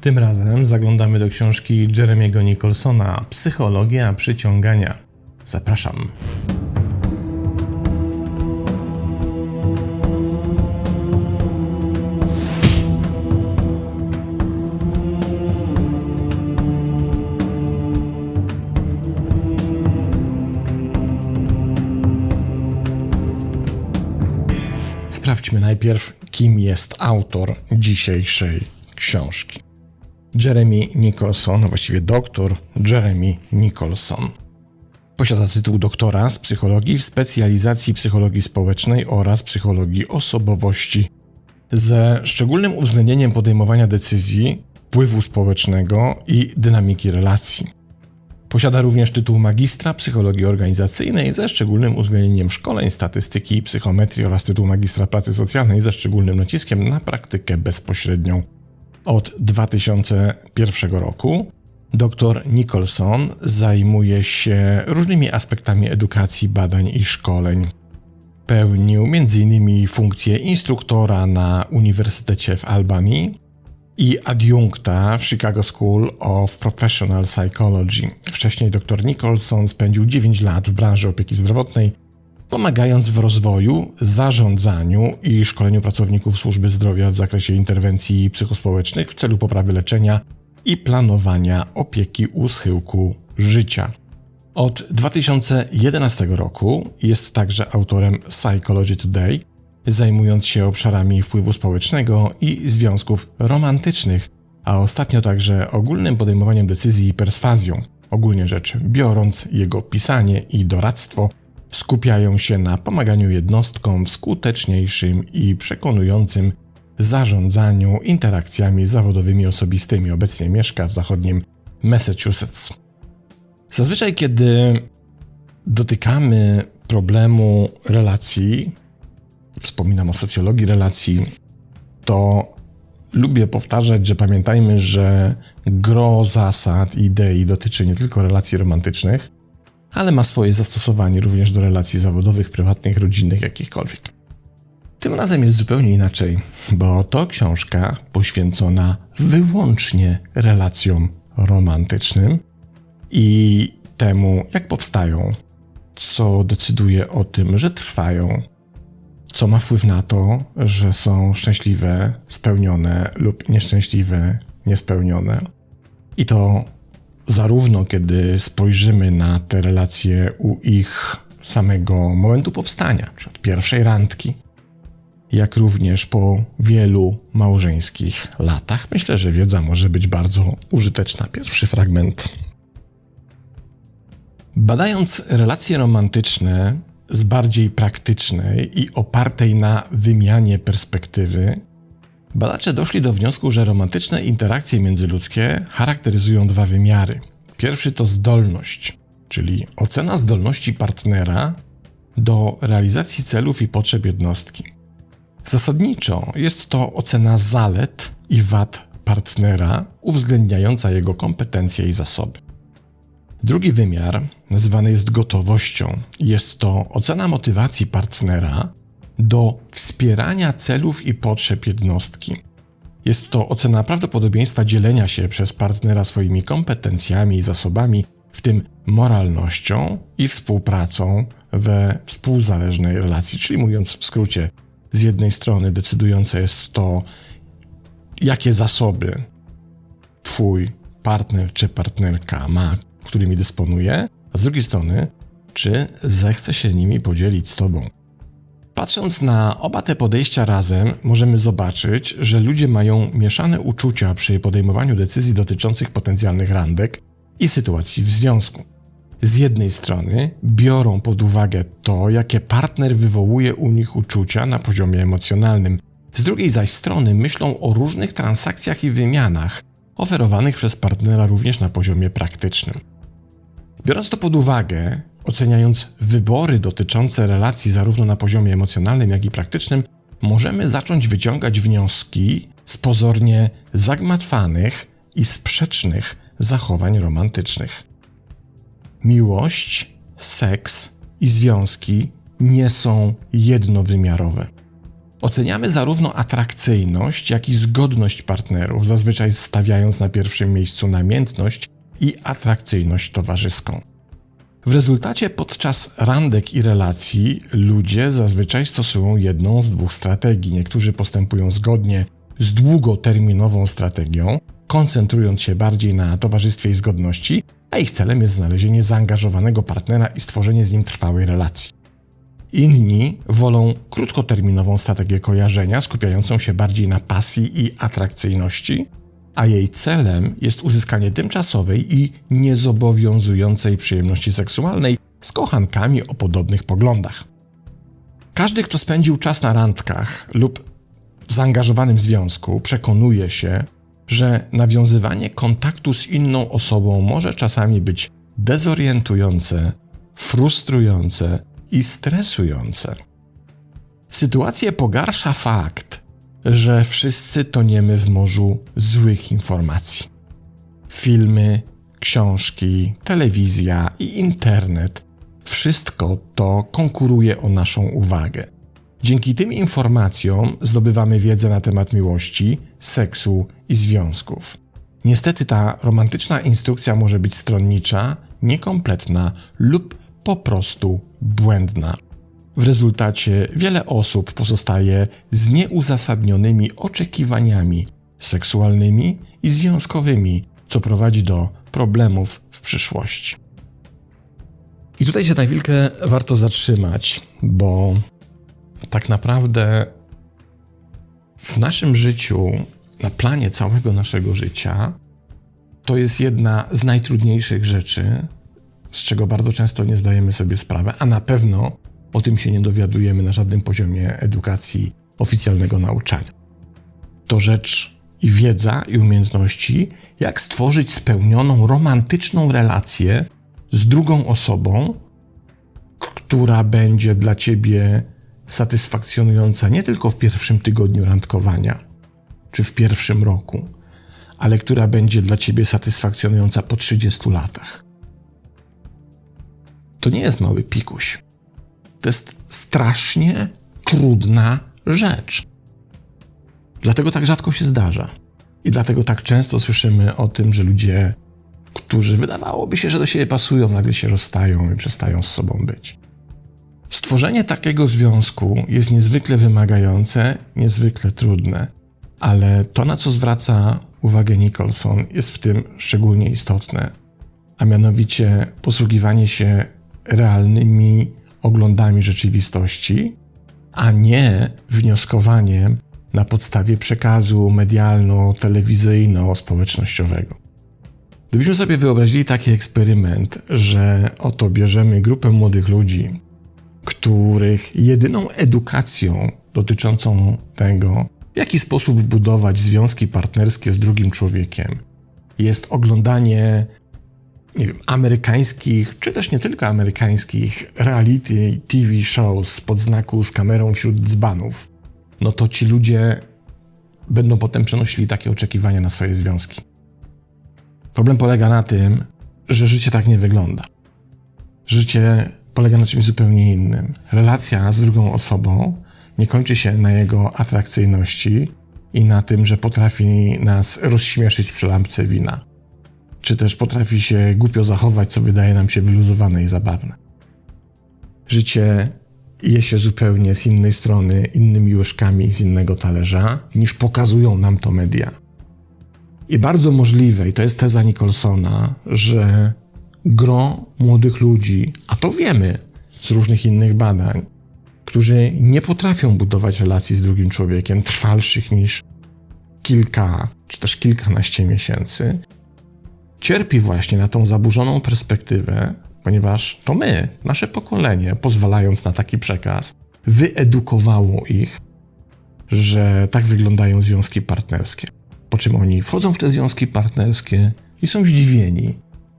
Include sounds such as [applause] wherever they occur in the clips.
Tym razem zaglądamy do książki Jeremiego Nicholsona Psychologia przyciągania. Zapraszam. Sprawdźmy najpierw, kim jest autor dzisiejszej książki. Jeremy Nicholson, właściwie doktor Jeremy Nicholson. Posiada tytuł doktora z psychologii w specjalizacji psychologii społecznej oraz psychologii osobowości, ze szczególnym uwzględnieniem podejmowania decyzji, wpływu społecznego i dynamiki relacji. Posiada również tytuł magistra psychologii organizacyjnej ze szczególnym uwzględnieniem szkoleń, statystyki i psychometrii oraz tytuł magistra pracy socjalnej ze szczególnym naciskiem na praktykę bezpośrednią. Od 2001 roku dr Nicholson zajmuje się różnymi aspektami edukacji, badań i szkoleń. Pełnił m.in. funkcję instruktora na Uniwersytecie w Albanii, i adiunkta w Chicago School of Professional Psychology. Wcześniej dr Nicholson spędził 9 lat w branży opieki zdrowotnej, pomagając w rozwoju, zarządzaniu i szkoleniu pracowników służby zdrowia w zakresie interwencji psychospołecznych w celu poprawy leczenia i planowania opieki u schyłku życia. Od 2011 roku jest także autorem Psychology Today, zajmując się obszarami wpływu społecznego i związków romantycznych, a ostatnio także ogólnym podejmowaniem decyzji i perswazją. Ogólnie rzecz biorąc, jego pisanie i doradztwo skupiają się na pomaganiu jednostkom w skuteczniejszym i przekonującym zarządzaniu interakcjami zawodowymi osobistymi. Obecnie mieszka w zachodnim Massachusetts. Zazwyczaj, kiedy dotykamy problemu relacji, wspominam o socjologii relacji, to lubię powtarzać, że pamiętajmy, że gro zasad, idei dotyczy nie tylko relacji romantycznych, ale ma swoje zastosowanie również do relacji zawodowych, prywatnych, rodzinnych, jakichkolwiek. Tym razem jest zupełnie inaczej, bo to książka poświęcona wyłącznie relacjom romantycznym i temu, jak powstają, co decyduje o tym, że trwają, co ma wpływ na to, że są szczęśliwe, spełnione lub nieszczęśliwe, niespełnione. I to zarówno kiedy spojrzymy na te relacje u ich samego momentu powstania, od pierwszej randki, jak również po wielu małżeńskich latach. Myślę, że wiedza może być bardzo użyteczna. Pierwszy fragment. Badając relacje romantyczne, z bardziej praktycznej i opartej na wymianie perspektywy, badacze doszli do wniosku, że romantyczne interakcje międzyludzkie charakteryzują dwa wymiary. Pierwszy to zdolność, czyli ocena zdolności partnera do realizacji celów i potrzeb jednostki. Zasadniczo jest to ocena zalet i wad partnera, uwzględniająca jego kompetencje i zasoby. Drugi wymiar nazywany jest gotowością. Jest to ocena motywacji partnera do wspierania celów i potrzeb jednostki. Jest to ocena prawdopodobieństwa dzielenia się przez partnera swoimi kompetencjami i zasobami, w tym moralnością i współpracą we współzależnej relacji. Czyli mówiąc w skrócie, z jednej strony decydujące jest to, jakie zasoby Twój partner czy partnerka ma, którymi dysponuje, a z drugiej strony, czy zechce się nimi podzielić z Tobą. Patrząc na oba te podejścia razem, możemy zobaczyć, że ludzie mają mieszane uczucia przy podejmowaniu decyzji dotyczących potencjalnych randek i sytuacji w związku. Z jednej strony biorą pod uwagę to, jakie partner wywołuje u nich uczucia na poziomie emocjonalnym, z drugiej zaś strony myślą o różnych transakcjach i wymianach oferowanych przez partnera również na poziomie praktycznym. Biorąc to pod uwagę, oceniając wybory dotyczące relacji zarówno na poziomie emocjonalnym, jak i praktycznym, możemy zacząć wyciągać wnioski z pozornie zagmatwanych i sprzecznych zachowań romantycznych. Miłość, seks i związki nie są jednowymiarowe. Oceniamy zarówno atrakcyjność, jak i zgodność partnerów, zazwyczaj stawiając na pierwszym miejscu namiętność i atrakcyjność towarzyską. W rezultacie podczas randek i relacji ludzie zazwyczaj stosują jedną z dwóch strategii. Niektórzy postępują zgodnie z długoterminową strategią, koncentrując się bardziej na towarzystwie i zgodności, a ich celem jest znalezienie zaangażowanego partnera i stworzenie z nim trwałej relacji. Inni wolą krótkoterminową strategię kojarzenia, skupiającą się bardziej na pasji i atrakcyjności, a jej celem jest uzyskanie tymczasowej i niezobowiązującej przyjemności seksualnej z kochankami o podobnych poglądach. Każdy, kto spędził czas na randkach lub w zaangażowanym związku, przekonuje się, że nawiązywanie kontaktu z inną osobą może czasami być dezorientujące, frustrujące i stresujące. Sytuację pogarsza fakt, że wszyscy toniemy w morzu złych informacji. Filmy, książki, telewizja i internet wszystko to konkuruje o naszą uwagę. Dzięki tym informacjom zdobywamy wiedzę na temat miłości, seksu i związków. Niestety ta romantyczna instrukcja może być stronnicza, niekompletna lub po prostu błędna. W rezultacie wiele osób pozostaje z nieuzasadnionymi oczekiwaniami seksualnymi i związkowymi, co prowadzi do problemów w przyszłości. I tutaj się na chwilkę warto zatrzymać, bo tak naprawdę w naszym życiu, na planie całego naszego życia, to jest jedna z najtrudniejszych rzeczy, z czego bardzo często nie zdajemy sobie sprawy, a na pewno o tym się nie dowiadujemy na żadnym poziomie edukacji oficjalnego nauczania. To rzecz i wiedza, i umiejętności, jak stworzyć spełnioną, romantyczną relację z drugą osobą, która będzie dla ciebie satysfakcjonująca nie tylko w pierwszym tygodniu randkowania czy w pierwszym roku, ale która będzie dla ciebie satysfakcjonująca po 30 latach. To nie jest mały pikuś. To jest strasznie trudna rzecz. Dlatego tak rzadko się zdarza. I dlatego tak często słyszymy o tym, że ludzie, którzy wydawałoby się, że do siebie pasują, nagle się rozstają i przestają z sobą być. Stworzenie takiego związku jest niezwykle wymagające, niezwykle trudne, ale to, na co zwraca uwagę Nicholson, jest w tym szczególnie istotne, a mianowicie posługiwanie się realnymi oglądami rzeczywistości, a nie wnioskowaniem na podstawie przekazu medialno-telewizyjno-społecznościowego. Gdybyśmy sobie wyobrazili taki eksperyment, że oto bierzemy grupę młodych ludzi, których jedyną edukacją dotyczącą tego, w jaki sposób budować związki partnerskie z drugim człowiekiem, jest oglądanie nie wiem, amerykańskich, czy też nie tylko amerykańskich reality TV shows pod znaku z kamerą wśród dzbanów, no to ci ludzie będą potem przenosili takie oczekiwania na swoje związki. Problem polega na tym, że życie tak nie wygląda. Życie polega na czymś zupełnie innym. Relacja z drugą osobą nie kończy się na jego atrakcyjności i na tym, że potrafi nas rozśmieszyć przy lampce wina czy też potrafi się głupio zachować, co wydaje nam się wyluzowane i zabawne. Życie je się zupełnie z innej strony, innymi łyżkami z innego talerza, niż pokazują nam to media. I bardzo możliwe, i to jest teza Nicholsona, że gro młodych ludzi, a to wiemy z różnych innych badań, którzy nie potrafią budować relacji z drugim człowiekiem trwalszych niż kilka czy też kilkanaście miesięcy, cierpi właśnie na tą zaburzoną perspektywę, ponieważ to my, nasze pokolenie, pozwalając na taki przekaz, wyedukowało ich, że tak wyglądają związki partnerskie. Po czym oni wchodzą w te związki partnerskie i są zdziwieni,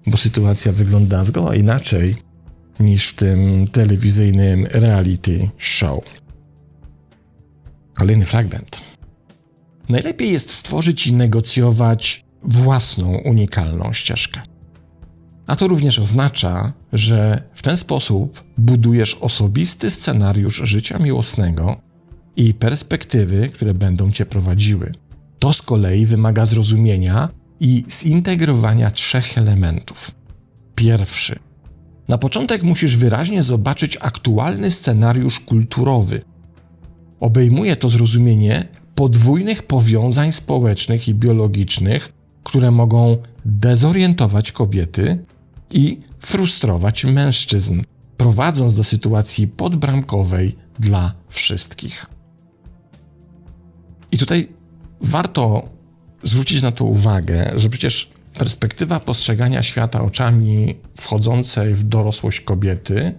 bo sytuacja wygląda zgoła inaczej niż w tym telewizyjnym reality show. Kolejny fragment. Najlepiej jest stworzyć i negocjować własną unikalną ścieżkę. A to również oznacza, że w ten sposób budujesz osobisty scenariusz życia miłosnego, i perspektywy, które będą cię prowadziły. To z kolei wymaga zrozumienia i zintegrowania trzech elementów. Pierwszy. Na początek musisz wyraźnie zobaczyć aktualny scenariusz kulturowy. Obejmuje to zrozumienie podwójnych powiązań społecznych i biologicznych, które mogą dezorientować kobiety i frustrować mężczyzn, prowadząc do sytuacji podbramkowej dla wszystkich. I tutaj warto zwrócić na to uwagę, że przecież perspektywa postrzegania świata oczami wchodzącej w dorosłość kobiety,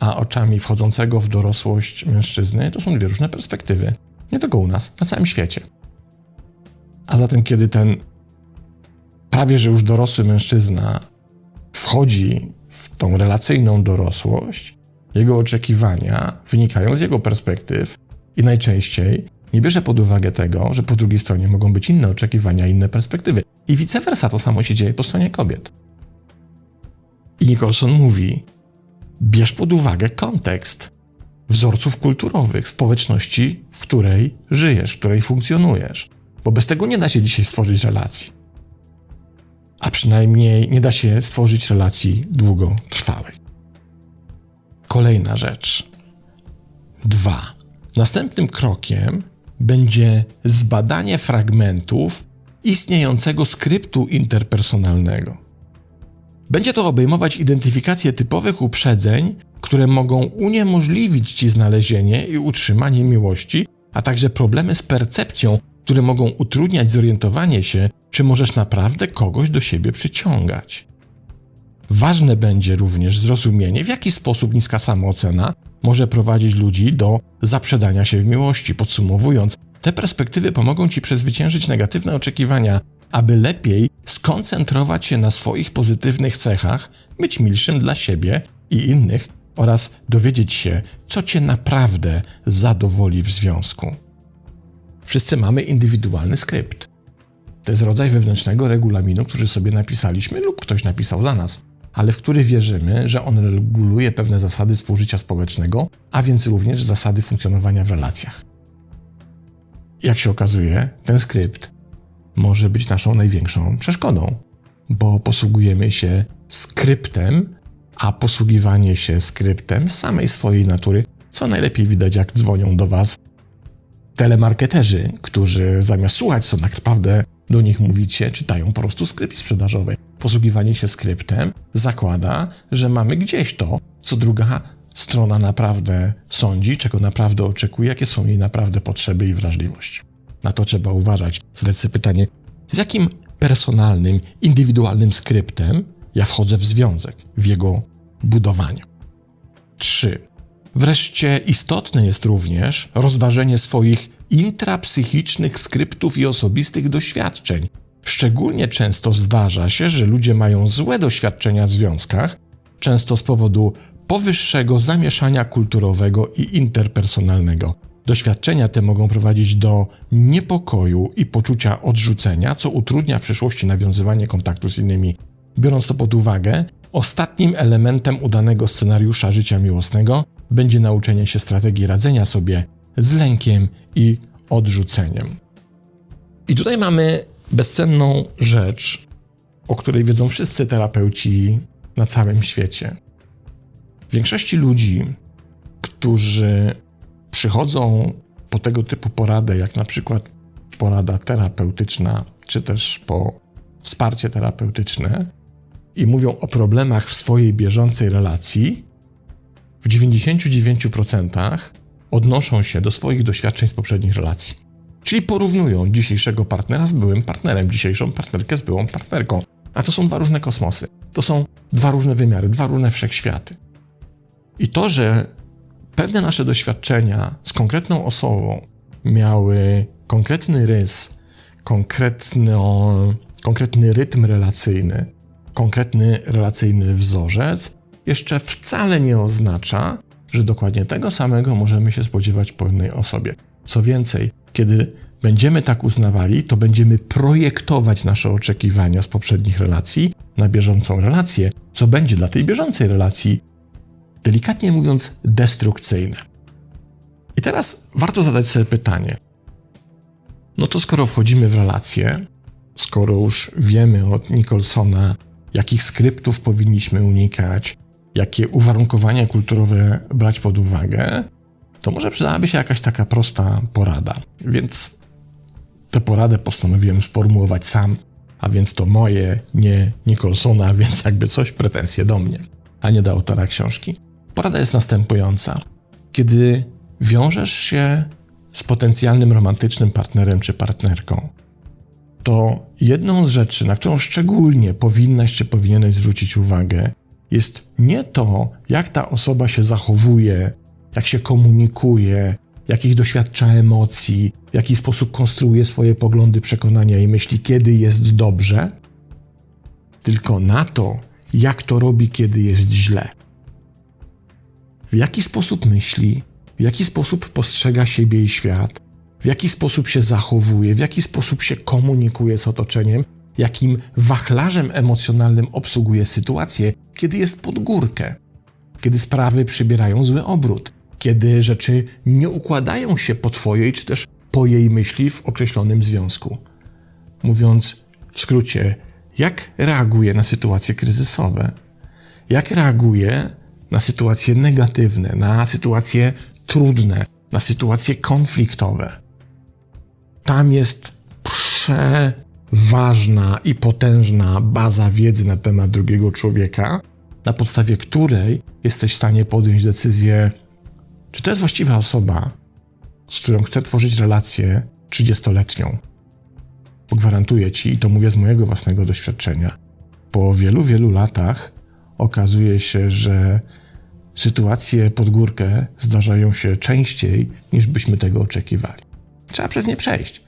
a oczami wchodzącego w dorosłość mężczyzny to są dwie różne perspektywy. Nie tylko u nas, na całym świecie. A zatem, kiedy ten prawie że już dorosły mężczyzna wchodzi w tą relacyjną dorosłość, jego oczekiwania wynikają z jego perspektyw i najczęściej nie bierze pod uwagę tego, że po drugiej stronie mogą być inne oczekiwania, inne perspektywy. I vice versa to samo się dzieje po stronie kobiet. I Nicholson mówi: bierz pod uwagę kontekst wzorców kulturowych, społeczności, w której żyjesz, w której funkcjonujesz. Bo bez tego nie da się dzisiaj stworzyć relacji. A przynajmniej nie da się stworzyć relacji długotrwałej. Kolejna rzecz. Dwa. Następnym krokiem będzie zbadanie fragmentów istniejącego skryptu interpersonalnego. Będzie to obejmować identyfikację typowych uprzedzeń, które mogą uniemożliwić ci znalezienie i utrzymanie miłości, a także problemy z percepcją, które mogą utrudniać zorientowanie się, czy możesz naprawdę kogoś do siebie przyciągać. Ważne będzie również zrozumienie, w jaki sposób niska samoocena może prowadzić ludzi do zaprzedania się w miłości. Podsumowując, te perspektywy pomogą Ci przezwyciężyć negatywne oczekiwania, aby lepiej skoncentrować się na swoich pozytywnych cechach, być milszym dla siebie i innych oraz dowiedzieć się, co Cię naprawdę zadowoli w związku. Wszyscy mamy indywidualny skrypt. To jest rodzaj wewnętrznego regulaminu, który sobie napisaliśmy lub ktoś napisał za nas ale w który wierzymy, że on reguluje pewne zasady współżycia społecznego, a więc również zasady funkcjonowania w relacjach. Jak się okazuje, ten skrypt może być naszą największą przeszkodą, bo posługujemy się skryptem, a posługiwanie się skryptem samej swojej natury, co najlepiej widać, jak dzwonią do Was telemarketerzy, którzy zamiast słuchać, co tak naprawdę do nich mówicie, czytają po prostu skrypt sprzedażowy. Posługiwanie się skryptem zakłada, że mamy gdzieś to, co druga strona naprawdę sądzi, czego naprawdę oczekuje, jakie są jej naprawdę potrzeby i wrażliwość. Na to trzeba uważać. Zadać sobie pytanie, z jakim personalnym, indywidualnym skryptem ja wchodzę w związek, w jego budowaniu. 3. Wreszcie istotne jest również rozważenie swoich intrapsychicznych skryptów i osobistych doświadczeń. Szczególnie często zdarza się, że ludzie mają złe doświadczenia w związkach, często z powodu powyższego zamieszania kulturowego i interpersonalnego. Doświadczenia te mogą prowadzić do niepokoju i poczucia odrzucenia, co utrudnia w przyszłości nawiązywanie kontaktu z innymi. Biorąc to pod uwagę, ostatnim elementem udanego scenariusza życia miłosnego będzie nauczenie się strategii radzenia sobie z lękiem i odrzuceniem. I tutaj mamy bezcenną rzecz, o której wiedzą wszyscy terapeuci na całym świecie. Większości ludzi, którzy przychodzą po tego typu poradę, jak na przykład porada terapeutyczna, czy też po wsparcie terapeutyczne, i mówią o problemach w swojej bieżącej relacji, w 99% odnoszą się do swoich doświadczeń z poprzednich relacji. Czyli porównują dzisiejszego partnera z byłym partnerem, dzisiejszą partnerkę z byłą partnerką. A to są dwa różne kosmosy. To są dwa różne wymiary, dwa różne wszechświaty. I to, że pewne nasze doświadczenia z konkretną osobą miały konkretny rys, konkretno, konkretny rytm relacyjny, konkretny relacyjny wzorzec, jeszcze wcale nie oznacza, że dokładnie tego samego możemy się spodziewać po innej osobie. Co więcej, kiedy będziemy tak uznawali, to będziemy projektować nasze oczekiwania z poprzednich relacji na bieżącą relację, co będzie dla tej bieżącej relacji, delikatnie mówiąc, destrukcyjne. I teraz warto zadać sobie pytanie. No to skoro wchodzimy w relacje, skoro już wiemy od Nicholsona, jakich skryptów powinniśmy unikać, jakie uwarunkowania kulturowe brać pod uwagę, to może przydałaby się jakaś taka prosta porada. Więc tę poradę postanowiłem sformułować sam, a więc to moje, nie Nicholsona, [laughs] więc jakby coś pretensje do mnie, a nie do autora książki. Porada jest następująca. Kiedy wiążesz się z potencjalnym romantycznym partnerem czy partnerką, to jedną z rzeczy, na którą szczególnie powinnaś czy powinieneś zwrócić uwagę, jest nie to, jak ta osoba się zachowuje, jak się komunikuje, jakich doświadcza emocji, w jaki sposób konstruuje swoje poglądy, przekonania i myśli, kiedy jest dobrze, tylko na to, jak to robi, kiedy jest źle. W jaki sposób myśli, w jaki sposób postrzega siebie i świat, w jaki sposób się zachowuje, w jaki sposób się komunikuje z otoczeniem, jakim wachlarzem emocjonalnym obsługuje sytuację, kiedy jest pod górkę, kiedy sprawy przybierają zły obrót, kiedy rzeczy nie układają się po Twojej czy też po jej myśli w określonym związku. Mówiąc w skrócie, jak reaguje na sytuacje kryzysowe, jak reaguje na sytuacje negatywne, na sytuacje trudne, na sytuacje konfliktowe. Tam jest przeważna i potężna baza wiedzy na temat drugiego człowieka, na podstawie której jesteś w stanie podjąć decyzję, czy to jest właściwa osoba, z którą chcę tworzyć relację 30-letnią. Pogwarantuję ci, i to mówię z mojego własnego doświadczenia, po wielu, wielu latach okazuje się, że sytuacje pod górkę zdarzają się częściej, niż byśmy tego oczekiwali. Trzeba przez nie przejść.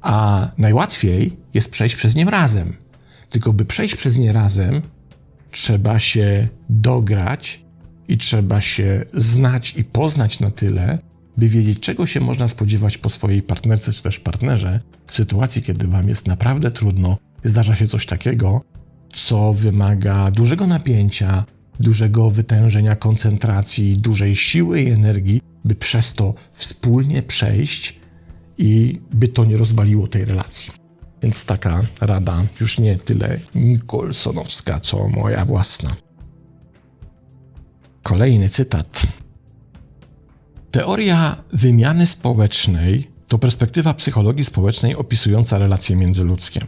A najłatwiej jest przejść przez nie razem. Tylko by przejść przez nie razem, trzeba się dograć i trzeba się znać i poznać na tyle, by wiedzieć, czego się można spodziewać po swojej partnerce czy też partnerze w sytuacji, kiedy wam jest naprawdę trudno, zdarza się coś takiego, co wymaga dużego napięcia, dużego wytężenia koncentracji, dużej siły i energii, by przez to wspólnie przejść i by to nie rozwaliło tej relacji. Więc taka rada już nie tyle Nicholsonowska, co moja własna. Kolejny cytat. Teoria wymiany społecznej to perspektywa psychologii społecznej opisująca relacje międzyludzkie.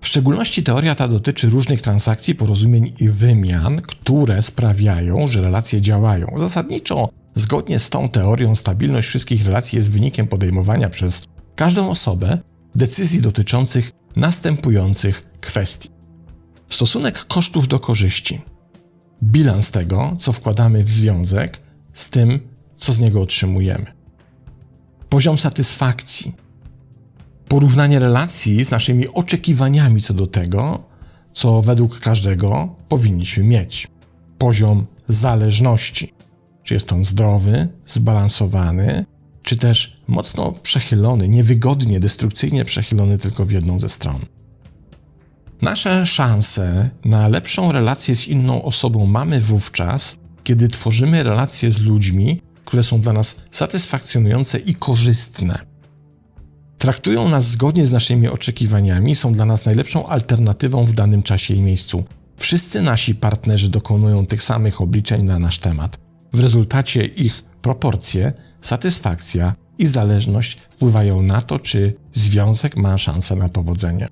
W szczególności teoria ta dotyczy różnych transakcji, porozumień i wymian, które sprawiają, że relacje działają. Zasadniczo, zgodnie z tą teorią, stabilność wszystkich relacji jest wynikiem podejmowania przez każdą osobę decyzji dotyczących następujących kwestii: stosunek kosztów do korzyści, bilans tego, co wkładamy w związek, z tym, co z niego otrzymujemy, poziom satysfakcji, porównanie relacji z naszymi oczekiwaniami co do tego, co według każdego powinniśmy mieć. Poziom zależności. Czy jest on zdrowy, zbalansowany, czy też mocno przechylony, niewygodnie, destrukcyjnie przechylony tylko w jedną ze stron. Nasze szanse na lepszą relację z inną osobą mamy wówczas, kiedy tworzymy relacje z ludźmi, które są dla nas satysfakcjonujące i korzystne traktują nas zgodnie z naszymi oczekiwaniami, są dla nas najlepszą alternatywą w danym czasie i miejscu. Wszyscy nasi partnerzy dokonują tych samych obliczeń na nasz temat. W rezultacie ich proporcje, satysfakcja i zależność wpływają na to, czy związek ma szansę na powodzenie.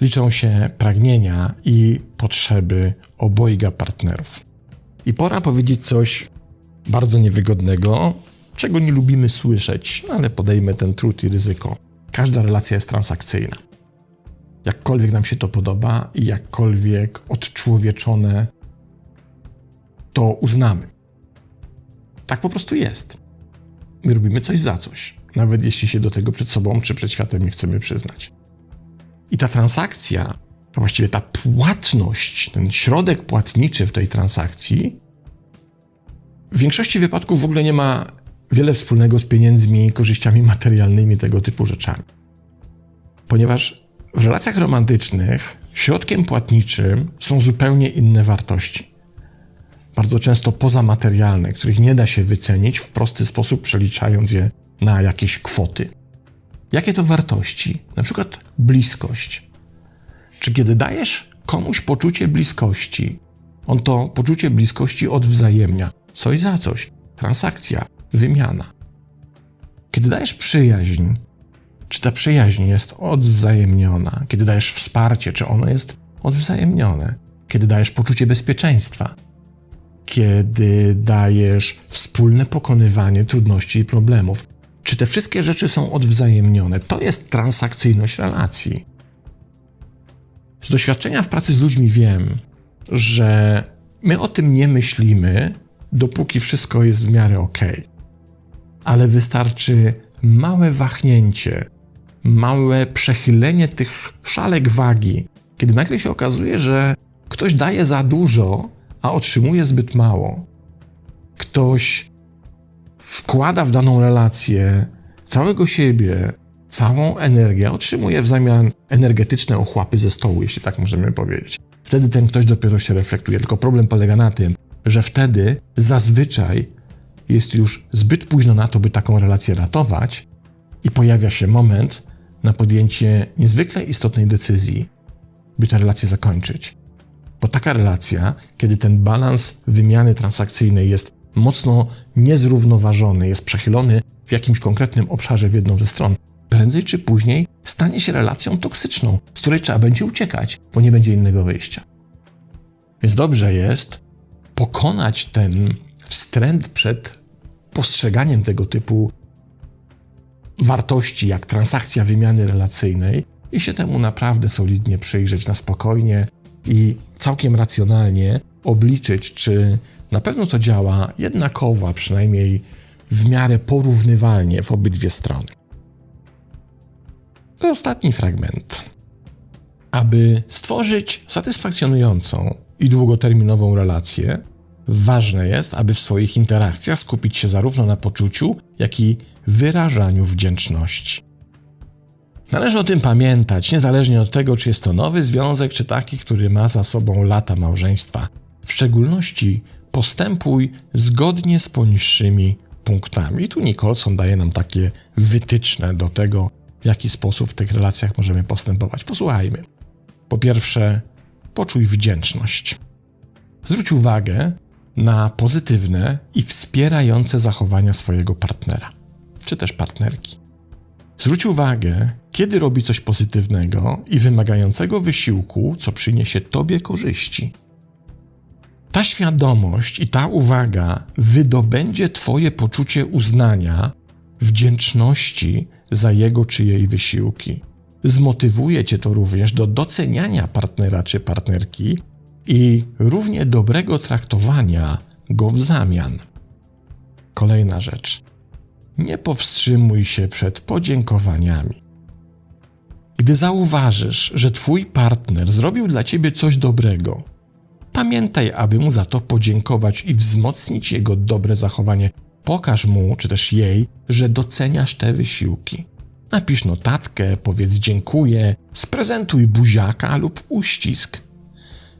Liczą się pragnienia i potrzeby obojga partnerów. I pora powiedzieć coś bardzo niewygodnego, czego nie lubimy słyszeć, no ale podejmę ten trud i ryzyko. Każda relacja jest transakcyjna. Jakkolwiek nam się to podoba i jakkolwiek odczłowieczone to uznamy. Tak po prostu jest. My robimy coś za coś, nawet jeśli się do tego przed sobą czy przed światem nie chcemy przyznać. I ta transakcja, a właściwie ta płatność, ten środek płatniczy w tej transakcji, w większości wypadków w ogóle nie ma wiele wspólnego z pieniędzmi, korzyściami materialnymi, tego typu rzeczami. Ponieważ w relacjach romantycznych środkiem płatniczym są zupełnie inne wartości. Bardzo często pozamaterialne, których nie da się wycenić w prosty sposób, przeliczając je na jakieś kwoty. Jakie to wartości? Na przykład bliskość. Czy kiedy dajesz komuś poczucie bliskości, on to poczucie bliskości odwzajemnia. Coś za coś. Transakcja, wymiana. Kiedy dajesz przyjaźń, czy ta przyjaźń jest odwzajemniona? Kiedy dajesz wsparcie, czy ono jest odwzajemnione? Kiedy dajesz poczucie bezpieczeństwa? Kiedy dajesz wspólne pokonywanie trudności i problemów? Czy te wszystkie rzeczy są odwzajemnione? To jest transakcyjność relacji. Z doświadczenia w pracy z ludźmi wiem, że my o tym nie myślimy, dopóki wszystko jest w miarę ok. Ale wystarczy małe wahnięcie, małe przechylenie tych szalek wagi, kiedy nagle się okazuje, że ktoś daje za dużo, a otrzymuje zbyt mało. Ktoś wkłada w daną relację całego siebie, całą energię, otrzymuje w zamian energetyczne ochłapy ze stołu, jeśli tak możemy powiedzieć. Wtedy ten ktoś dopiero się reflektuje. Tylko problem polega na tym, że wtedy zazwyczaj jest już zbyt późno na to, by taką relację ratować, i pojawia się moment na podjęcie niezwykle istotnej decyzji, by tę relację zakończyć. Bo taka relacja, kiedy ten balans wymiany transakcyjnej jest mocno niezrównoważony, jest przechylony w jakimś konkretnym obszarze w jedną ze stron, prędzej czy później stanie się relacją toksyczną, z której trzeba będzie uciekać, bo nie będzie innego wyjścia. Więc dobrze jest pokonać ten wstręt przed postrzeganiem tego typu wartości, jak transakcja wymiany relacyjnej, i się temu naprawdę solidnie przyjrzeć na spokojnie i całkiem racjonalnie obliczyć, czy na pewno to działa jednakowo, a przynajmniej w miarę porównywalnie w obydwie strony. Ostatni fragment. Aby stworzyć satysfakcjonującą i długoterminową relację, ważne jest, aby w swoich interakcjach skupić się zarówno na poczuciu, jak i wyrażaniu wdzięczności. Należy o tym pamiętać, niezależnie od tego, czy jest to nowy związek, czy taki, który ma za sobą lata małżeństwa. W szczególności postępuj zgodnie z poniższymi punktami. I tu Nicholson daje nam takie wytyczne do tego, w jaki sposób w tych relacjach możemy postępować. Posłuchajmy. Po pierwsze, poczuj wdzięczność. Zwróć uwagę na pozytywne i wspierające zachowania swojego partnera czy też partnerki. Zwróć uwagę, kiedy robi coś pozytywnego i wymagającego wysiłku, co przyniesie Tobie korzyści. Ta świadomość i ta uwaga wydobędzie Twoje poczucie uznania, wdzięczności za jego czy jej wysiłki. Zmotywuje Cię to również do doceniania partnera czy partnerki i równie dobrego traktowania go w zamian. Kolejna rzecz nie powstrzymuj się przed podziękowaniami. Gdy zauważysz, że Twój partner zrobił dla Ciebie coś dobrego, pamiętaj, aby mu za to podziękować i wzmocnić jego dobre zachowanie. Pokaż mu, czy też jej, że doceniasz te wysiłki. Napisz notatkę, powiedz dziękuję, sprezentuj buziaka lub uścisk.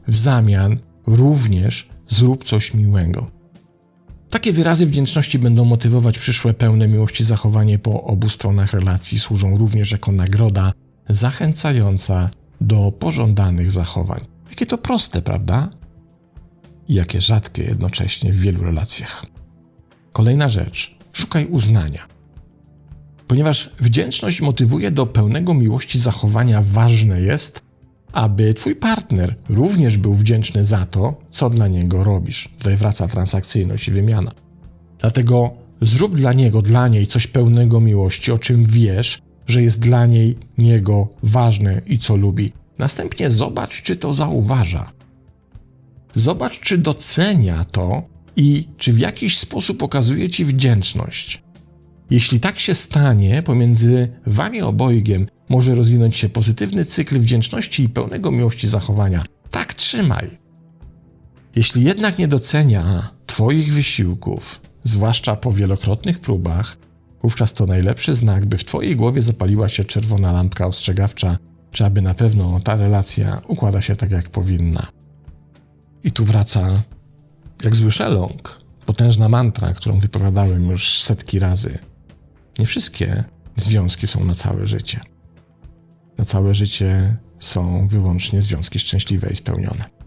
W zamian również zrób coś miłego. Takie wyrazy wdzięczności będą motywować przyszłe pełne miłości zachowanie po obu stronach relacji, służą również jako nagroda zachęcająca do pożądanych zachowań. Jakie to proste, prawda? I jakie rzadkie jednocześnie w wielu relacjach. Kolejna rzecz: szukaj uznania. Ponieważ wdzięczność motywuje do pełnego miłości zachowania, ważne jest, aby twój partner również był wdzięczny za to, co dla niego robisz. Tutaj wraca transakcyjność i wymiana. Dlatego zrób dla niego, dla niej coś pełnego miłości, o czym wiesz, że jest dla niej, niego ważne i co lubi. Następnie zobacz, czy to zauważa. Zobacz, czy docenia to i czy w jakiś sposób okazuje ci wdzięczność. Jeśli tak się stanie, pomiędzy wami obojgiem może rozwinąć się pozytywny cykl wdzięczności i pełnego miłości zachowania. Tak trzymaj. Jeśli jednak nie docenia Twoich wysiłków, zwłaszcza po wielokrotnych próbach, wówczas to najlepszy znak, by w Twojej głowie zapaliła się czerwona lampka ostrzegawcza, czy aby na pewno ta relacja układa się tak, jak powinna. I tu wraca Jak zły szeląg, potężna mantra, którą wypowiadałem już setki razy. Nie wszystkie związki są na całe życie. Na całe życie są wyłącznie związki szczęśliwe i spełnione.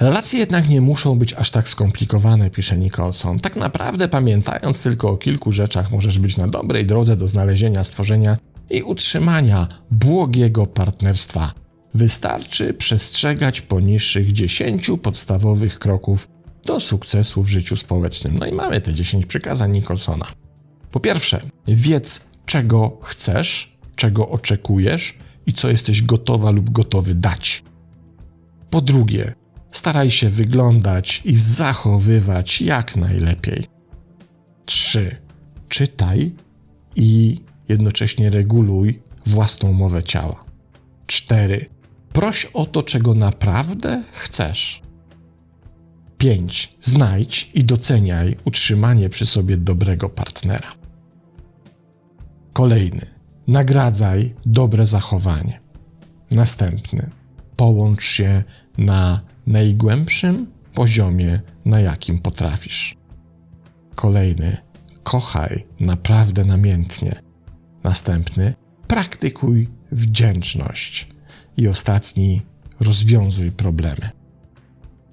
Relacje jednak nie muszą być aż tak skomplikowane, pisze Nicholson. Tak naprawdę, pamiętając tylko o kilku rzeczach, możesz być na dobrej drodze do znalezienia, stworzenia i utrzymania błogiego partnerstwa. Wystarczy przestrzegać poniższych 10 podstawowych kroków do sukcesu w życiu społecznym. No i mamy te 10 przykazań Nicholsona. Po pierwsze, wiedz, czego chcesz, czego oczekujesz i co jesteś gotowa lub gotowy dać. Po drugie, staraj się wyglądać i zachowywać jak najlepiej. 3. Czytaj i jednocześnie reguluj własną mowę ciała. 4. Proś o to, czego naprawdę chcesz. 5. Znajdź i doceniaj utrzymanie przy sobie dobrego partnera. Kolejny. Nagradzaj dobre zachowanie. Następny. Połącz się na najgłębszym poziomie, na jakim potrafisz. Kolejny. Kochaj naprawdę namiętnie. Następny. Praktykuj wdzięczność. I ostatni. Rozwiązuj problemy.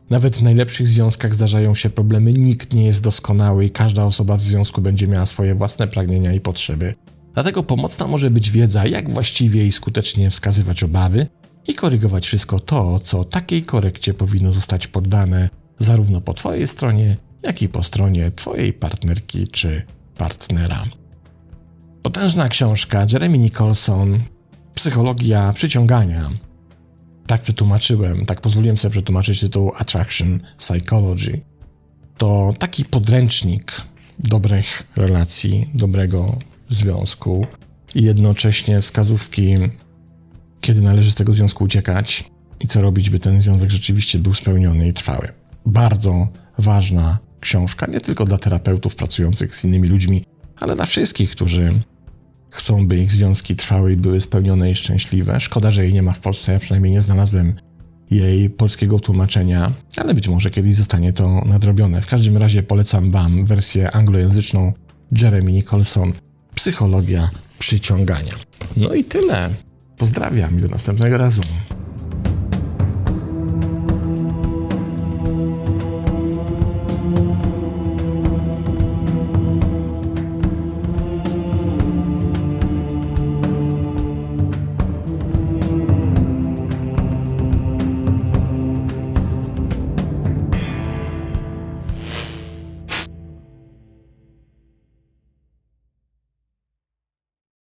Nawet w najlepszych związkach zdarzają się problemy, nikt nie jest doskonały i każda osoba w związku będzie miała swoje własne pragnienia i potrzeby. Dlatego pomocna może być wiedza, jak właściwie i skutecznie wskazywać obawy i korygować wszystko to, co takiej korekcie powinno zostać poddane zarówno po Twojej stronie, jak i po stronie Twojej partnerki czy partnera. Potężna książka Jeremy Nicholson Psychologia przyciągania. Tak przetłumaczyłem, tak pozwoliłem sobie przetłumaczyć tytuł Attraction Psychology. To taki podręcznik dobrych relacji, dobrego związku i jednocześnie wskazówki, kiedy należy z tego związku uciekać i co robić, by ten związek rzeczywiście był spełniony i trwały. Bardzo ważna książka, nie tylko dla terapeutów pracujących z innymi ludźmi, ale dla wszystkich, którzy chcą, by ich związki trwały i były spełnione i szczęśliwe. Szkoda, że jej nie ma w Polsce, ja przynajmniej nie znalazłem jej polskiego tłumaczenia, ale być może kiedyś zostanie to nadrobione. W każdym razie polecam Wam wersję anglojęzyczną Jeremy Nicholson Psychologia przyciągania. No i tyle. Pozdrawiam i do następnego razu.